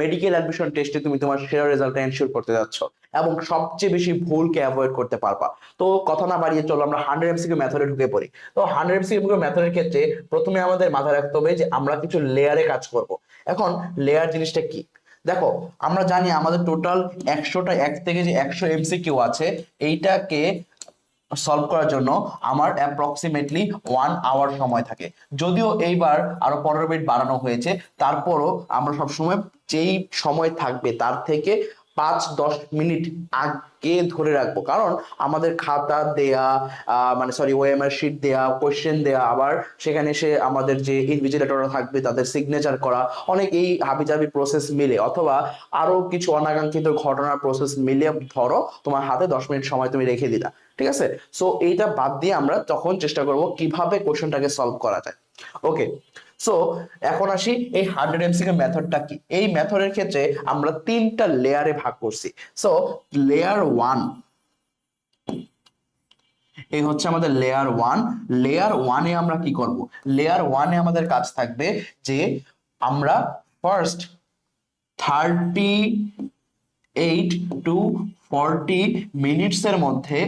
Medical admission টেস্টে তুমি তোমার সেরা রেজাল্ট এনশিওর করতে যাচ্ছ এবং সবচেয়ে বেশি ভুলকে অ্যাভয়েড করতে পারবা। তো কথা না বাড়িয়ে চলো, আমরা হান্ড্রেড এমসিকিউ মেথডে ঢুকে পড়ি। তো হান্ড্রেড এমসিকিউ মেথডের ক্ষেত্রে প্রথমে আমাদের মাথায় রাখতে হবে যে আমরা কিছু লেয়ারে কাজ করব। এখন লেয়ার জিনিসটা কি? দেখো, আমরা জানি আমাদের টোটাল একশোটা এক থেকে যে একশো এমসিকিউ আছে, এইটাকে সলভ করার জন্য আমার অ্যাপ্রক্সিমেটলি ওয়ান আওয়ার সময় থাকে। যদিও এইবার আরও পনেরো মিনিট বাড়ানো হয়েছে, তারপরও আমরা সবসময় যেই সময় থাকবে তার থেকে পাঁচ, দশ মিনিট আগে ধরে রাখব। কারণ আমাদের খাতা দেয়া মানে সরি ওএমআর শিট দেয়া কোয়েশ্চেন দেয়া, আবার সেখানে এসে আমাদের যে ইনভিজিলেটররা থাকবে, তাদের সিগনেচার করা, অনেক এই হাবিজাবি প্রসেস মিলে। অথবা আরও কিছু অনাকাঙ্ক্ষিত ঘটনার প্রসেস মিলে ধরো তোমার হাতে দশ মিনিট সময় তুমি রেখে দিলা। ঠিক আছে? সো এইটা বাদ দিয়ে আমরা তখন চেষ্টা করব কীভাবে কোশ্চেনটাকে সলভ করা যায়। ওকে সো এখন আসি এই হান্ড্রেড এমসিকে মেথডটা কি? এই মেথডের ক্ষেত্রে আমরা তিনটা লেয়ারে ভাগ করছি। সো লেয়ার ওয়ান এই হচ্ছে আমাদের লেয়ার ওয়ান লেয়ার ওয়ানে আমরা কি করব? লেয়ার ওয়ানে আমাদের কাজ থাকবে যে আমরা first thirty eight to forty minutes এর মধ্যে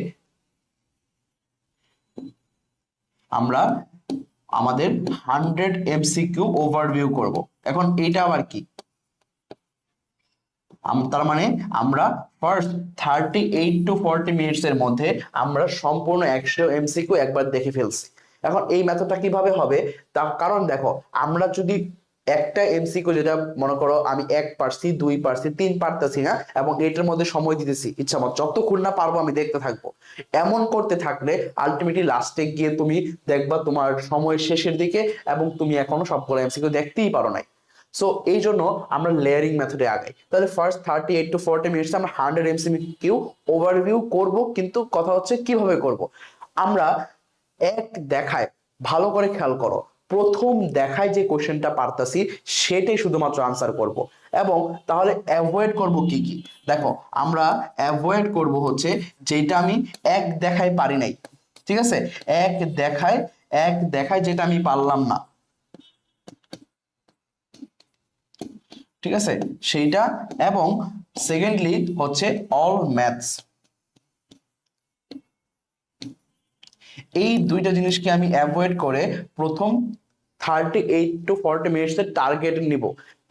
আমরা আমাদের হান্ড্রেড এমসিকিউ ওভারভিউ করব। এখন এটা আবার কি? তার মানে আমরা first thirty eight to forty minutes এর মধ্যে আমরা সম্পূর্ণ একশো এমসিকিউ একবার দেখে ফেলছি। এখন এই মেথডটা কীভাবে হবে? তার কারণ দেখো, আমরা যদি একটা এমসিকিউ যেটা মনে করো আমি এক পারছি, দুই পারছি, তিন পারতেছি না, এবং এটার মধ্যে সময় দিতেছি। ইচ্ছা মত যতক্ষণ না পারব আমি দেখতে থাকব। এমন করতে থাকলে আলটিমেটলি লাস্টে গিয়ে তুমি দেখবা তোমার সময় শেষের দিকে এবং তুমি এখনও সবগুলো এমসিকিউ দেখতেই পারো নাই। সো এই জন্য আমরা লেয়ারিং মেথডে আগাই। তাহলে first thirty eight to forty minutes আমরা হান্ড্রেড এমসিমি কিউ ওভারভিউ করব, কিন্তু কথা হচ্ছে কীভাবে করব? আমরা এক দেখায়, ভালো করে খেয়াল করো। প্রথম দেখায় যে কোশ্চেনটা পারতাছি, সেটাই শুধুমাত্র আনসার করব। এবং তাহলে অ্যাভয়েড করব কি কি? দেখো, আমরা অ্যাভয়েড করব হচ্ছে যেটা আমি এক দেখায় পারি নাই। ঠিক আছে? এক দেখায় এক দেখায় যেটা আমি পারলাম না। ঠিক আছে? সেইটা এবং সেকেন্ডলি হচ্ছে অল ম্যাথস এই দুইটা জিনিসকে আমি অ্যাভয়েড করে প্রথম thirty eight to forty minutes এর টার্গেট নিব।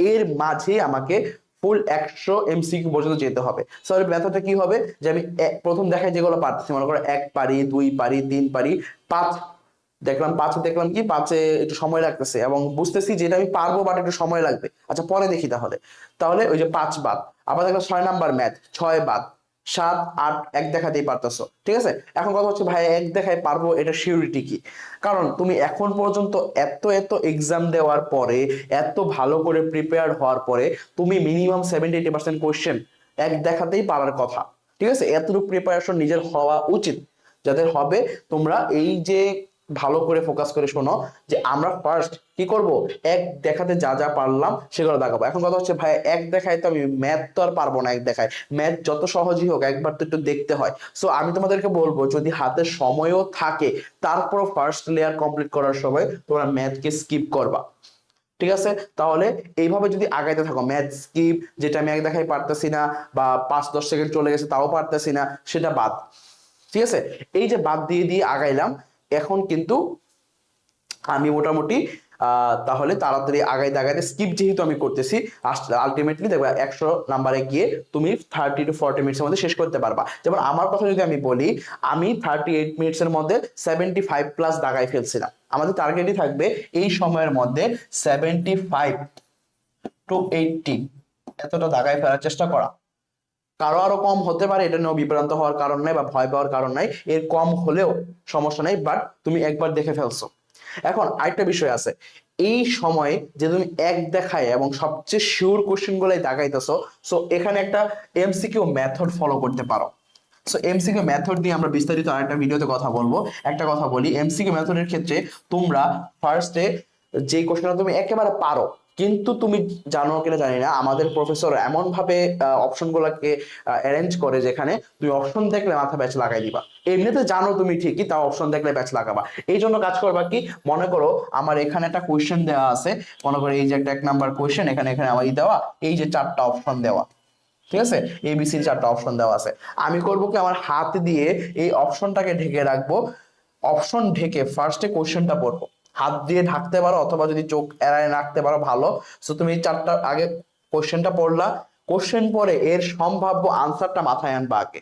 এর মাঝে আমাকে ফুল একশো এমসিকিউ পর্যন্ত যেতে হবে। সরি মেথডটা কি হবে? যে আমি প্রথম দেখায় যেগুলো পারতেছি, মনে করো এক পারি, দুই পারি, তিন পারি, পাঁচ দেখলাম, পাঁচে দেখলাম কি? পাঁচে একটু সময় লাগতেছে এবং বুঝতেছি যেটা আমি পারব বাট একটু সময় লাগবে। আচ্ছা পরে দেখি তাহলে। তাহলে ওই যে পাঁচ বাদ। আবার দেখলাম ছয় নাম্বার ম্যাথ ছয় বাদ। সাত, আট, এক দেখাতেই পারতেছো। ঠিক আছে? এখন কথা হচ্ছে, ভাই, এক দেখায় পারব, এটা সিউরিটি কি? কারণ তুমি এখন পর্যন্ত এত এত এক্সাম দেওয়ার পরে, এত ভালো করে প্রিপেয়ার হওয়ার পরে, তুমি minimum seventy eighty percent question এক দেখাতেই পারার কথা। ঠিক আছে? এতটুকু প্রিপারেশন নিজের হওয়া উচিত। যাদের হবে, তোমরা এই যে ভালো করে ফোকাস করে শোনো যে আমরা ফার্স্ট কি করব? এক দেখাতে যা যা পারলাম সেগুলো দেখাবো। এখন কথা হচ্ছে, ভাই, এক দেখায় তো আমি ম্যাথ তো আর পারব না এক দেখায়। ম্যাথ যত সহজই হোক, একবার তো একটু দেখতে হয়। সো আমি তোমাদেরকে বলব, যদি হাতে সময়ও থাকে তারপর ফার্স্ট লেয়ার কমপ্লিট করার সময় তোমরা ম্যাথকে স্কিপ করবা। ঠিক আছে? তাহলে এইভাবে যদি আগাইতে থাকো ম্যাথ স্কিপ যেটা আমি এক দেখাই পারতেছি না, বা পাঁচ দশ সেকেন্ড চলে গেছে তাও পারতেছি না, সেটা বাদ। ঠিক আছে? এই যে বাদ দিয়ে দিয়ে আগাইলাম এখন কিন্তু আমি মোটামুটি তাহলে তাড়াতাড়ি আগাইতে আগাইতে স্কিপ যেহেতু আমি করতেছি আলটিমেটলি দেখবে একশো নাম্বারে গিয়ে তুমি থার্টি টু ফর্টি মিনিটসের মধ্যে শেষ করতে পারবা। যেমন আমার কথা যদি আমি বলি, আমি থার্টি এইট মিনিটসের মধ্যে সেভেন্টি ফাইভ প্লাস দাগাই ফেলছিলাম। আমাদের টার্গেটই থাকবে এই সময়ের মধ্যে সেভেন্টি ফাইভ টু এইটটি এতটা দাগায় ফেলার চেষ্টা করা। কারও আরও কম হতে পারে, এটা নিয়েও বিভ্রান্ত হওয়ার কারণ নাই বা ভয় পাওয়ার কারণ নাই। এর কম হলেও সমস্যা নাই বাট তুমি একবার দেখে ফেলছো। এখন আরেকটা বিষয় আছে। এই সময়ে যে তুমি এক দেখায় এবং সবচেয়ে শিওর কোশ্চেন গুলাই দেখাইতেছো সো এখানে একটা এমসিকিউ মেথড ফলো করতে পারো। সো এমসিকিউ মেথড দিয়ে আমরা বিস্তারিত আরেকটা ভিডিওতে কথা বলব। একটা কথা বলি এমসিকিউ মেথডের ক্ষেত্রে তোমরা ফার্স্টে যে কোশ্চেনটা তুমি একেবারে পারো কিন্তু তুমি জানো কিনা জানি না, আমাদের প্রফেসর এমন ভাবে অপশন গুলাকে অ্যারেঞ্জ করে যেখানে তুমি অপশন দেখলে মাথা ব্যাচ লাগাই দিবা। এমনিতে জানো তুমি ঠিকই, তাও অপশন দেখলে ব্যাচ লাগাবা। এই জন্য কাজ করবা কি, মনে করো আমার এখানে একটা কোয়েশ্চেন দেওয়া আছে, মনে করো এই যে একটা এক নাম্বার কোয়েশ্চেন এখানে এখানে আমার দেওয়া, এই যে চারটা অপশন দেওয়া। ঠিক আছে? এবিসির চারটা অপশন দেওয়া আছে। আমি করব কি, আমার হাত দিয়ে এই অপশনটাকে ঢেকে রাখব। অপশন ঢেকে ফার্স্টে কোশ্চেনটা পড়ব। হাত দিয়ে ঢাকতে পারো অথবা যদি চোখ এড়ায় রাখতে পারো, ভালো। সো তুমি চারটা আগে কোশ্চেনটা পড়লা। কোশ্চেন পরে এর সম্ভাব্য আনসারটা মাথায় আনবা আগে।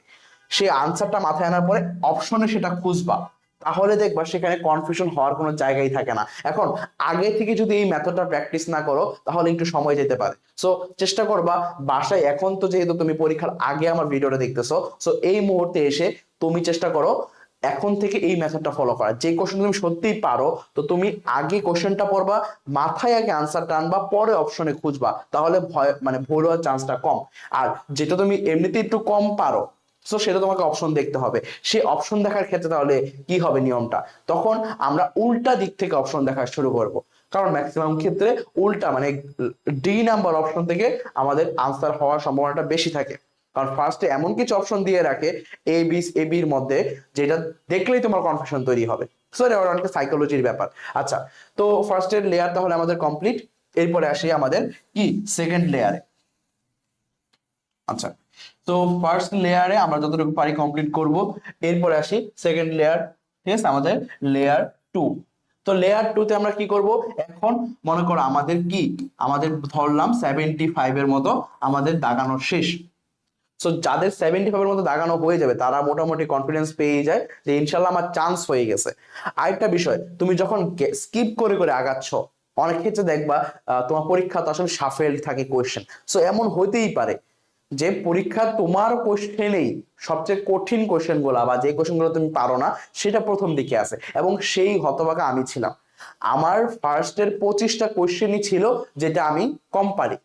সেই আনসারটা মাথায় আনার পরে অপশনে সেটা খুঁজবা। তাহলে দেখবা সেখানে কনফিউশন হওয়ার কোনো জায়গাই থাকে না। এখন, আগে থেকে যদি এই মেথডটা প্র্যাকটিস না করো, তাহলে একটু সময় যেতে পারে। সো চেষ্টা করবা, বাসায় এখন তো যেহেতু তুমি পরীক্ষার আগে আমার ভিডিওটা দেখতেছো সো এই মুহূর্তে এসে তুমি চেষ্টা করো এখন থেকে এই মেথডটা ফলো করা। যে কোশ্চেন তুমি সত্যিই পারো, তো তুমি আগে কোশ্চেনটা পড়বা, মাথায় আগে আনসারটা আনবা, পরে অপশনে খুঁজবা, তাহলে ভয় মানে ভুল হওয়ার চান্সটা কম। আর যেটা তুমি এমনিতে একটু কম পারো সো সেটা তোমাকে অপশন দেখতে হবে। সেই অপশন দেখার ক্ষেত্রে তাহলে কি হবে নিয়মটা? তখন আমরা উল্টা দিক থেকে অপশন দেখা শুরু করব। কারণ ম্যাক্সিমাম ক্ষেত্রে উল্টা মানে ডি নাম্বার অপশন থেকে আমাদের আনসার হওয়ার সম্ভাবনাটা বেশি থাকে। কারণ ফার্স্টে এমন কিছু অপশন দিয়ে রাখে এ বি এ বির মধ্যে যেটা দেখলেই তোমার কনফিউশন তৈরি হবে। সরি আবার অনেক সাইকোলজির ব্যাপার। আচ্ছা তো ফার্স্টের লেয়ার তাহলে আমাদের কমপ্লিট এরপরে আসি আমাদের কি? সেকেন্ড লেয়ারে আচ্ছা তো ফার্স্ট লেয়ারে আমরা যতটুকু পারি কমপ্লিট করব। এরপরে আসি সেকেন্ড লেয়ার ঠিক আছে? আমাদের লেয়ার টু তো লেয়ার টু তে আমরা কি করব? এখন মনে করো আমাদের কি? আমাদের ধরলাম সেভেন্টি ফাইভ এর মতো আমাদের দাগানো শেষ। সো যাদের সেভেন্টি ফাইভের মতো দাগানো হয়ে যাবে, তারা মোটামুটি কনফিডেন্স পেয়ে যায় যে ইনশাল্লাহ আমার চান্স হয়ে গেছে। আরেকটা বিষয়, তুমি যখন স্কিপ করে করে আগাচ্ছ, অনেক ক্ষেত্রে দেখবা তোমার পরীক্ষা তো আসলে সাফেল থাকে কোয়েশ্চেন সো এমন হইতেই পারে যে পরীক্ষা তোমার কোশ্চেনেই সবচেয়ে কঠিন কোশ্চেনগুলা বা যে কোশ্চেনগুলো তুমি পারো না, সেটা প্রথম দিকে আছে এবং সেই হতভাগা আমি ছিলাম। আমার ফার্স্টের পঁচিশটা কোশ্চেনই ছিল যেটা আমি কম পারি।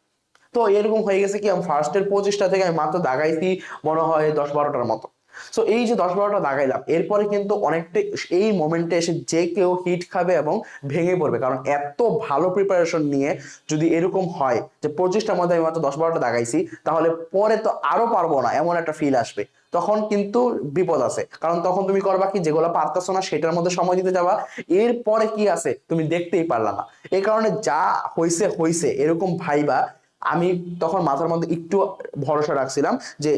তো এরকম হয়ে গেছে কি, আমি ফার্স্টের পঁচিশটা থেকে আমি মাত্র দাগাইছি মনে হয় দশ বারোটার মতো। সো এই যে দশ বারোটা দাগাইলাম, এরপরে কিন্তু অনেকটা এই মোমেন্টে এসে যে কেউ হিট খাবে এবং ভেঙে পড়বে। কারণ এত ভালো প্রিপারেশন নিয়ে যদি এরকম হয় যে পঁচিশটার মধ্যে আমি মাত্র দশ বারোটা দাগাইছি, তাহলে পরে তো আরও পারব না, এমন একটা ফিল আসবে। তখন কিন্তু বিপদ আছে। কারণ তখন তুমি করবা কি, যেগুলো পারতেছো না, সেটার মধ্যে সময় দিতে যাবা। এরপরে কি আছে, তুমি দেখতেই পারলা না। এই কারণে যা হইছে হইছে, এরকম ভাইবা আমি তখন মাথার মধ্যে একটু ভরসা রাখছিলাম যে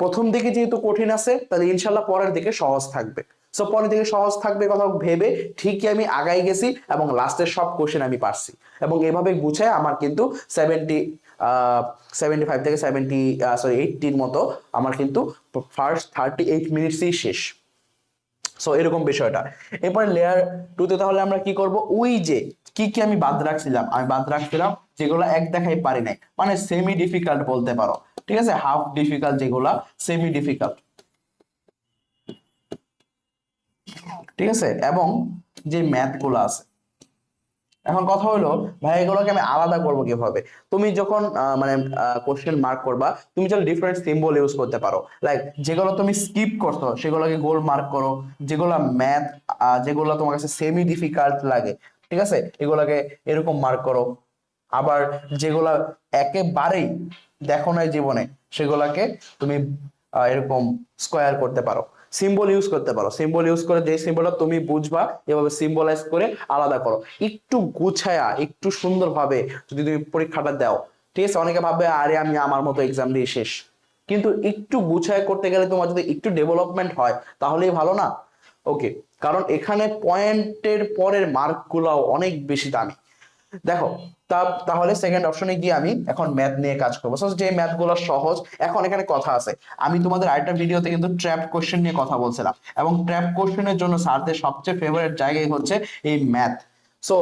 প্রথম দিকে যেহেতু কঠিন আছে, তাহলে ইনশাল্লাহ পরের দিকে সহজ থাকবে। সো পরের দিকে সহজ থাকবে কথা ভেবে ঠিকই আমি আগাই গেছি এবং লাস্টের সব কোশ্চেন আমি পারছি। এবং এভাবে গুছায় আমার কিন্তু সেভেন্টি সেভেন্টি ফাইভ থেকে সেভেন্টি সরি এইটটির মতো আমার কিন্তু ফার্স্ট থার্টি এইট মিনিটসই শেষ। সো এরকম বিষয়টা। এরপরে লেয়ার টুতে তাহলে আমরা কি করব? ওই যে কি কি আমি বাদ রাখছিলাম? আমি বাদ রাখছিলাম যেগুলো এক দেখাই পারি নাই। মানে সেমি ডিফিকাল্ট বলতে পারো। ঠিক আছে? হাফ ডিফিকাল্ট যেগুলা সেমি ডিফিকাল্ট ঠিক আছে? এবং যে ম্যাথগুলো আছে। এখন কথা হলো, ভাই, এগুলোকে আমি আলাদা করব কীভাবে? তুমি যখন মানে কোশ্চেন মার্ক করবা, তুমি চাইলে ডিফারেন্ট সিম্বল ইউজ করতে পারো। লাইক যেগুলো তুমি স্কিপ করছ, সেগুলোকে গোল মার্ক করো। যেগুলো ম্যাথ যেগুলো তোমার কাছে সেমি ডিফিকাল্ট লাগে। ঠিক আছে? এগুলাকে এরকম মার্ক করো। আবার যেগুলা একেবারেই দেখো না জীবনে, সেগুলাকে তুমি এরকম স্কোয়ার করতে পারো। সিম্বল ইউজ করতে পারো। সিম্বল ইউজ করে যে সিম্বলটা তুমি বুঝবা, এভাবে সিম্বলাইজ করে আলাদা করো। একটু গুছায়া, একটু সুন্দরভাবে যদি তুমি পরীক্ষাটা দাও। ঠিক আছে? অনেকে ভাববে, আরে, আমি আমার মতো এক্সাম দিয়ে শেষ। কিন্তু একটু গুছায় করতে গেলে তোমার যদি একটু ডেভেলপমেন্ট হয়, তাহলেই ভালো না। ওকে কারণ এখানে পয়েন্টের পরের মার্কগুলোও অনেক বেশি দামি। দেখো, তা, তাহলে সেকেন্ড অপশনে গিয়ে আমি এখন ম্যাথ নিয়ে কাজ করব। যে ম্যাথগুলো সহজ, এখন এখানে কথা আছে। আমি তোমাদের আরেকটা ভিডিওতে কিন্তু ট্র্যাপ কোশ্চেন নিয়ে কথা বলছিলাম। এবং ট্র্যাপ কোশ্চেনের জন্য স্যারদের সবচেয়ে ফেভারিট জায়গায় হচ্ছে এই ম্যাথ সো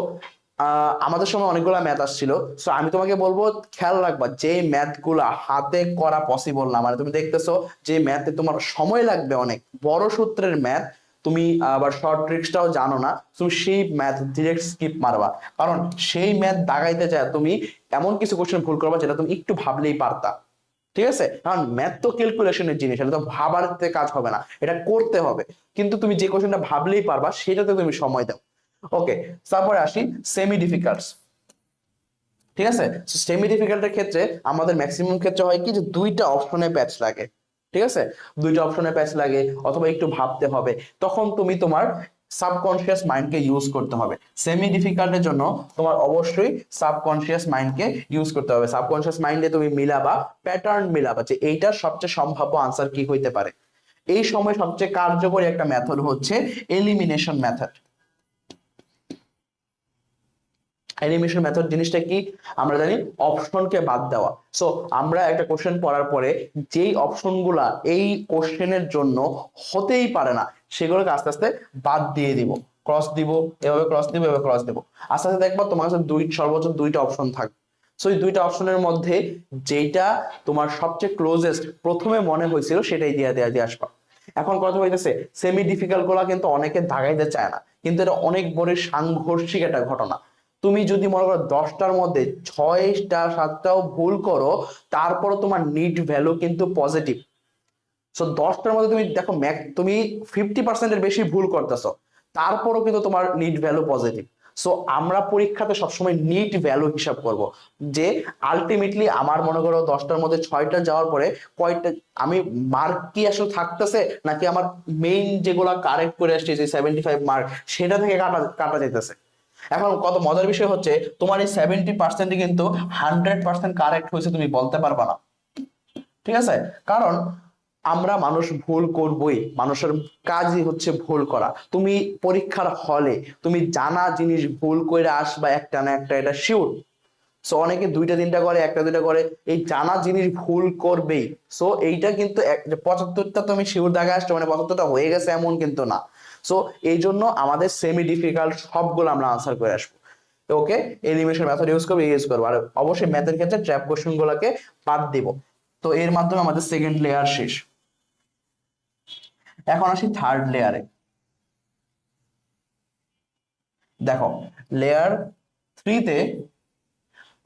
আমাদের সময় অনেকগুলা ম্যাথ আসছিল। সো আমি তোমাকে বলব, খেয়াল রাখবা, যে ম্যাথগুলা হাতে করা পসিবল না। মানে তুমি দেখতেছো যে ম্যাথে তোমার সময় লাগবে অনেক। বড় সূত্রের ম্যাথ তুমি আবার শর্ট ট্রিক্সটাও জানো না, তুমি সেই ম্যাথ ডিরেক্ট স্কিপ মারবা। কারণ সেই ম্যাথ দাগাইতে চায় তুমি এমন কিছু কোশ্চেন ভুল করবা যেটা তুমি একটু ভাবলেই পারতা। ঠিক আছে? কারণ ম্যাথ তো ক্যালকুলেশনের জিনিস, এটা তো ভাবারতে কাজ হবে না, এটা করতে হবে। কিন্তু তুমি যে কোশ্চেনটা ভাবলেই পারবা, সেটাতে তুমি সময় দাও। ওকে তারপরে আসি সেমি ডিফিকাল্টস ঠিক আছে? সেমি ডিফিকাল্টের ক্ষেত্রে আমাদের ম্যাক্সিমাম ক্ষেত্রে হয় কি? যে দুইটা অপশনে প্যাচ লাগে। ঠিক আছে? দুইটা অপশনে প্যাচ লাগে অথবা একটু ভাবতে হবে। তখন তুমি তোমার সাবকনশিয়াস মাইন্ডকে ইউজ করতে হবে। সেমি ডিফিকাল্টের জন্য তোমার অবশ্যই সাবকনশিয়াস মাইন্ডকে ইউজ করতে হবে। সাবকনশিয়াস মাইন্ডে তুমি মিলাবা প্যাটার্ন মিলাবা যে এইটার সবচেয়ে সম্ভাব্য আনসার কি হইতে পারে। এই সময় সবচেয়ে কার্যকরী একটা মেথড হচ্ছে এলিমিনেশন মেথড এলিমিনেশন মেথড জিনিসটা কি? আমরা জানি অপশনকে বাদ দেওয়া। সো আমরা একটা কোশ্চেন পড়ার পরে যেই অপশনগুলা এই কোশ্চেনের জন্য হতেই পারে না, সেগুলোকে আস্তে আস্তে বাদ দিয়ে দিব। ক্রস দিব, এভাবে ক্রস দিব, এভাবে ক্রস দিব। আস্তে আস্তে দেখবা তোমার কাছে দুই, সর্বোচ্চ দুইটা অপশন থাকবে সো এই দুইটা অপশনের মধ্যে যেটা তোমার সবচেয়ে ক্লোজেস্ট প্রথমে মনে হয়েছিল সেটাই দিয়ে দেওয়া দিয়ে আসবা। এখন কথা হইতেছে সেমি ডিফিকাল্টগুলা কিন্তু অনেকে দাগাইতে চায় না। কিন্তু এটা অনেক বড় সাংঘর্ষিক একটা ঘটনা। তুমি যদি মনে করো দশটার মধ্যে ছয়টা, সাতটাও ভুল করো, তারপরও তোমার নিট ভ্যালু কিন্তু পজিটিভ সো দশটার মধ্যে তুমি দেখো ম্যাক তুমি ফিফটি পার্সেন্টের বেশি ভুল করতেছো, তারপরও কিন্তু তোমার নিট ভ্যালু পজিটিভ সো আমরা পরীক্ষাতে সবসময় নিট ভ্যালু হিসাব করব, যে আলটিমেটলি আমার মনে করো দশটার মধ্যে ছয়টা যাওয়ার পরে কয়টা, আমি মার্ক কি আসলে থাকতেছে, নাকি আমার মেইন যেগুলা কারেক্ট করে আসছে, যে সেভেন্টি ফাইভ মার্ক সেটা থেকে কাটা কাটা যেতেছে। এখন কত মজার বিষয় হচ্ছে, তোমার এই সেভেন্টি পার্সেন্টই কিন্তু হান্ড্রেড পার্সেন্ট কারেক্ট হয়েছে তুমি বলতে পারবা না। ঠিক আছে? কারণ আমরা মানুষ ভুল করবই, মানুষের কাজই হচ্ছে ভুল করা। তুমি পরীক্ষার হলে তুমি জানা জিনিস ভুল করে আসবা একটা না একটা, এটা শিওর সো অনেকে দুইটা তিনটা করে, একটা দুইটা করে, এই জানা জিনিস ভুল করবেই। সো এইটা কিন্তু পঁচাত্তরটা তুমি শিওর দেখা আসছো মানে পঁচাত্তরটা হয়ে গেছে এমন কিন্তু না। সো এই জন্য আমাদের সেমি ডিফিকাল্ট সবগুলো আমরা আনসার করে আসব। ওকে এলিমিনেশন মেথড ইউজ করব ইউজ করব। আর অবশ্যই ম্যাথের ক্ষেত্রে ট্র্যাপ কোশ্চেন গুলোকে বাদ দিব। তো এর মাধ্যমে আমাদের সেকেন্ড লেয়ার শেষ। এখন আসি থার্ড লেয়ারে দেখো লেয়ার থ্রিতে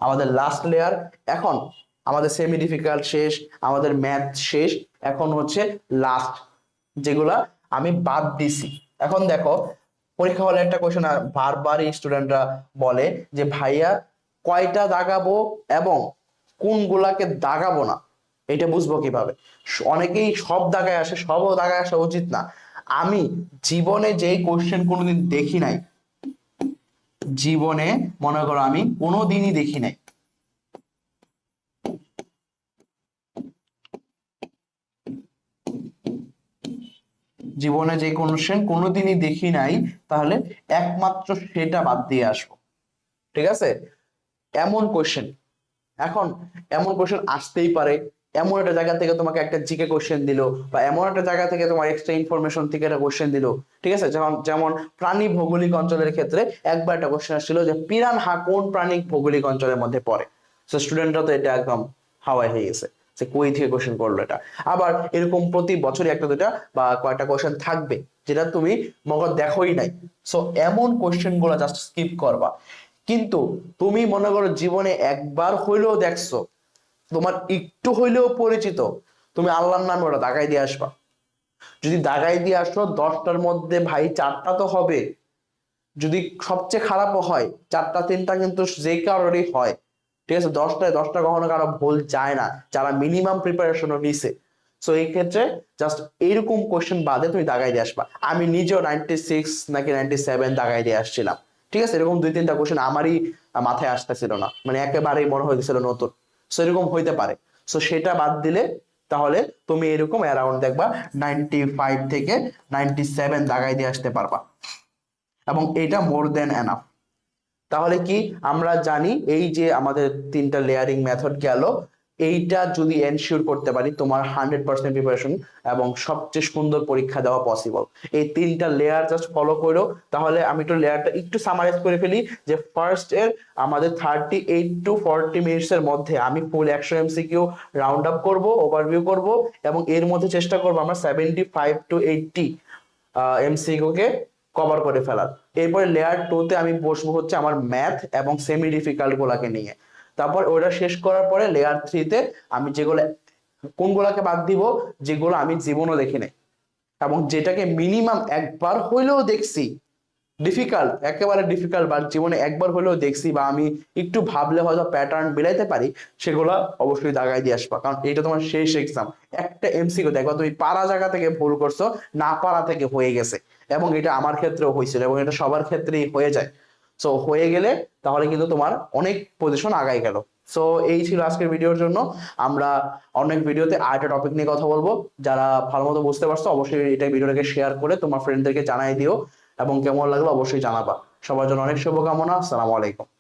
আমাদের লাস্ট লেয়ার এখন আমাদের সেমি ডিফিকাল্ট শেষ, আমাদের ম্যাথ শেষ, এখন হচ্ছে লাস্ট যেগুলা আমি বাদ দিছি। এখন দেখো, পরীক্ষা হলে একটা কোয়েশন বারবারই স্টুডেন্টরা বলে যে, ভাইয়া, কয়টা দাগাবো এবং কোনগুলাকে দাগাবো না? এটা বুঝব কীভাবে? অনেকেই সব দাগায় আসে সবও দাগায় আসা উচিত না। আমি জীবনে যেই কোশ্চেন কোনোদিন দেখি নাই, জীবনে মনে করো আমি কোনোদিনই দেখি নাই। জীবনে যে কোশ্চেন কোনোদিনই দেখি নাই, তাহলে একমাত্র সেটা বাদ দিয়ে আসব। ঠিক আছে? এমন কোশ্চেন এখন এমন কোশ্চেন আসতেই পারে। এমন একটা জায়গা থেকে তোমাকে একটা জিকে কোশ্চেন দিল, বা এমন একটা জায়গা থেকে তোমার এক্সট্রা ইনফরমেশন থেকে একটা কোশ্চেন দিল। ঠিক আছে? যেমন যেমন প্রাণী ভৌগোলিক অঞ্চলের ক্ষেত্রে একবার একটা কোশ্চেন আসছিল যে পিরানহা কোন প্রাণী ভৌগোলিক অঞ্চলের মধ্যে পড়ে। তো স্টুডেন্টরা তো এটা একদম হাওয়াই হয়ে গেছে। যে কই থেকে কোশ্চেন করল এটা। আবার এরকম প্রতি বছরই একটা দুটা বা কয়েকটা কোশ্চেন থাকবে, যেটা তুমি মগজ দেখোই নাই। সো এমন কোশ্চেনগুলো জাস্ট স্কিপ করবা। কিন্তু তুমি মনে করো জীবনে একবার হইলেও দেখছ, তোমার একটু হইলেও পরিচিত, তুমি আল্লাহর নামে ওটা দাগাই দিয়ে আসবা। যদি দাগাই দিয়ে আসো, দশটার মধ্যে ভাই চারটা তো হবে। যদি সবচেয়ে খারাপও হয়, চারটা, তিনটা কিন্তু যে কারোরই হয়। ঠিক আছে? দশটায়, দশটা কখনো কারও ভুল যায় না। যারা মিনিমাম প্রিপারেশনও নিছে। সো এই ক্ষেত্রে জাস্ট এইরকম কোয়েশ্চেন বাদে তুমি দাগাই দিয়ে আসবা। আমি নিজেও নাইনটি সিক্স নাকি নাইনটি সেভেন দাগাই দিয়ে আসছিলাম। ঠিক আছে? এরকম দুই, তিনটা কোশ্চেন আমারই মাথায় আসতেছিল না। মানে একেবারেই মনে হয়েছিল নতুন। সো এরকম হইতে পারে। সো সেটা বাদ দিলে তাহলে তুমি এরকম অ্যারাউন্ড দেখবা নাইনটি ফাইভ থেকে নাইনটি সেভেন দাগাই দিয়ে আসতে পারবা। এবং এটা মোর দেন এনাফ তাহলে কি আমরা জানি এই যে আমাদের তিনটা লেয়ারিং মেথড গেল, এইটা যদি এনশিওর করতে পারি তোমার হান্ড্রেড পার্সেন্ট প্রিপারেশন এবং সবচেয়ে সুন্দর পরীক্ষা দেওয়া পসিবল এই তিনটা লেয়ার জাস্ট ফলো করো, তাহলে আমি একটু লেয়ারটা একটু সামারাইজ করে ফেলি যে ফার্স্ট এর আমাদের thirty eight to forty minutes এর মধ্যে আমি ফুল একশো এমসিকিউ রাউন্ড আপ করব ওভারভিউ করব এবং এর মধ্যে চেষ্টা করব আমরা seventy five to eighty MCQ K cover করে ফেলার। এরপরে লেয়ার টু তে আমি বসবো হচ্ছে আমার ম্যাথ এবং সেমি ডিফিকাল্ট গুলাকে নিয়ে। তারপর ওটা শেষ করার পরে লেয়ার থ্রিতে আমি যেগুলো, কোনগুলাকে বাদ দিব? যেগুলো আমি জীবনও দেখি নাই এবং যেটাকে মিনিমাম একবার হইলেও দেখছি ডিফিকাল্ট একেবারে ডিফিকাল্ট বা জীবনে একবার হলেও দেখছি বা আমি একটু ভাবলে হয়তো প্যাটার্ন মিলাইতে পারি, সেগুলো অবশ্যই দাগাই দিয়ে আসবা। কারণ এটা তোমার শেষ এক্সাম একটা এমসি এমসিকিউ দেখবা, তুমি পারা জায়গা থেকে ভুল করছ, না পারা থেকে হয়ে গেছে। এবং এটা আমার ক্ষেত্রেও হয়েছিল এবং এটা সবার ক্ষেত্রেই হয়ে যায়। সো হয়ে গেলে তাহলে কিন্তু তোমার অনেক পজিশন আগাই গেল। সো এই ছিল আজকের ভিডিওর জন্য। আমরা অনেক ভিডিওতে আরেকটা টপিক নিয়ে কথা বলব। যারা ভালো মতো বুঝতে পারছ, অবশ্যই এটা ভিডিওটাকে শেয়ার করে তোমার ফ্রেন্ডদেরকে জানাই দিও। এবং কেমন লাগল অবশ্যই জানাবা। সবার জন্য অনেক শুভকামনা। আসসালামু আলাইকুম।